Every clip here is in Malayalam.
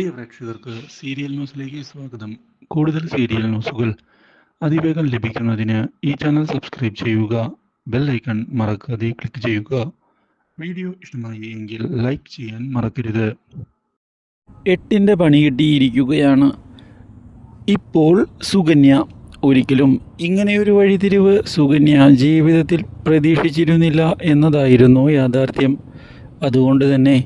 പ്രിയ പ്രേക്ഷകർക്ക് സീരിയൽ ന്യൂസിലേക്ക് സ്വാഗതം. കൂടുതൽ സീരിയൽ ന്യൂസുകൾ അതിവേഗം ലഭിക്കുന്നതിന് ഈ ചാനൽ സബ്സ്ക്രൈബ് ചെയ്യുക ബെൽ ഐക്കൺ മറക്കാതെ ക്ലിക്ക് ചെയ്യുക. വീഡിയോ ഇഷ്ടമായി എങ്കിൽ ലൈക്ക് ചെയ്യാൻ മറക്കരുത്. എട്ടിന്റെ പണി കിട്ടിയിരിക്കുകയാണ്. ഇപ്പോൾ സുകന്യ ഒരിക്കലും ഇങ്ങനെയൊരു വഴിതിരിവ് സുകന്യ ജീവിതത്തിൽ പ്രതീക്ഷിച്ചിരുന്നില്ല എന്നതായിരുന്നു യാഥാർത്ഥ്യം. അതുകൊണ്ട് തന്നെ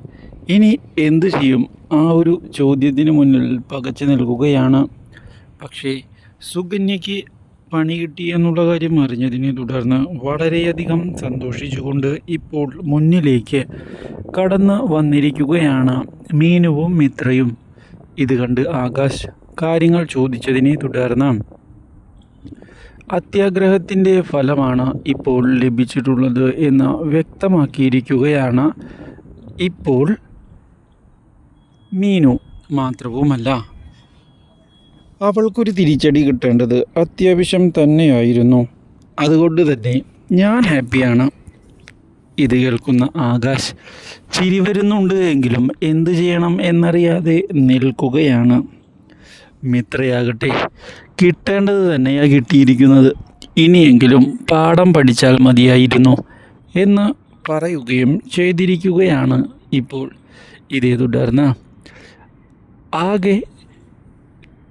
ഇനി എന്തു ചെയ്യും? ആ ഒരു ചോദ്യത്തിന് മുന്നിൽ പകച്ചു നിൽക്കുകയാണ്. പക്ഷേ സുകന്യയ്ക്ക് പണി കിട്ടി എന്നുള്ള കാര്യം അറിഞ്ഞതിനെ തുടർന്ന് വളരെയധികം സന്തോഷിച്ചുകൊണ്ട് ഇപ്പോൾ മുന്നിലേക്ക് കടന്ന് വന്നിരിക്കുകയാണ് മീനുവും മിത്രയും. ഇത് കണ്ട് ആകാശ് കാര്യങ്ങൾ ചോദിച്ചതിനെ തുടർന്ന് അത്യാഗ്രഹത്തിന്റെ ഫലമാണ് ഇപ്പോൾ ലഭിച്ചിട്ടുള്ളത് എന്ന് വ്യക്തമാക്കിയിരിക്കുകയാണ്. ഇപ്പോൾ മീനു മാത്രവുമല്ല. അവൾക്കൊരു തിരിച്ചടി കിട്ടേണ്ടത് അത്യാവശ്യം തന്നെയായിരുന്നു. അതുകൊണ്ട് തന്നെ ഞാൻ ഹാപ്പിയാണ്. ഇത് കേൾക്കുന്ന ആകാശ് ചിരി വരുന്നുണ്ട് എങ്കിലും എന്തു ചെയ്യണം എന്നറിയാതെ നിൽക്കുകയാണ്. മിത്രയാകട്ടെ കിട്ടേണ്ടത് തന്നെയാണ് കിട്ടിയിരിക്കുന്നത്. ഇനിയെങ്കിലും പാഠം പഠിച്ചാൽ മതിയായിരുന്നു എന്ന് പറയുകയും ചെയ്തിരിക്കുകയാണ് ഇപ്പോൾ. ഇതേ തുടർന്ന് ആകെ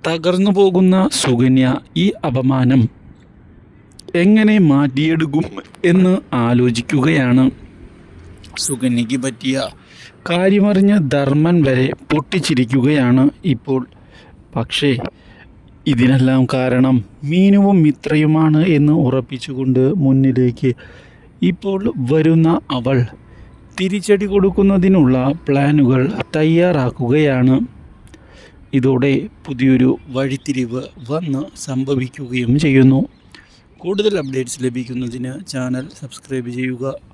തകർന്നു പോകുന്ന സുകന്യ ഈ അപമാനം എങ്ങനെ മാറ്റിയെടുക്കും എന്ന് ആലോചിക്കുകയാണ്. സുകന്യയ്ക്ക് പറ്റിയ കാര്യമറിഞ്ഞ ധർമ്മൻ വരെ പൊട്ടിച്ചിരിക്കുകയാണ് ഇപ്പോൾ. പക്ഷേ ഇതിനെല്ലാം കാരണം മീനുവും മിത്രയുമാണ് എന്ന് ഉറപ്പിച്ചുകൊണ്ട് മുന്നിലേക്ക് ഇപ്പോൾ വരുന്ന അവൾ. തിരിച്ചടി കൊടുക്കുന്നതിനുള്ള പ്ലാനുകൾ തയ്യാറാക്കുകയാണ്. ഇതോടെ പുതിയൊരു വഴിത്തിരിവ് വന്ന് സംഭവിക്കുകയും ചെയ്യുന്നു. കൂടുതൽ അപ്ഡേറ്റ്സ് ലഭിക്കുന്നതിന് ചാനൽ സബ്സ്ക്രൈബ് ചെയ്യുക.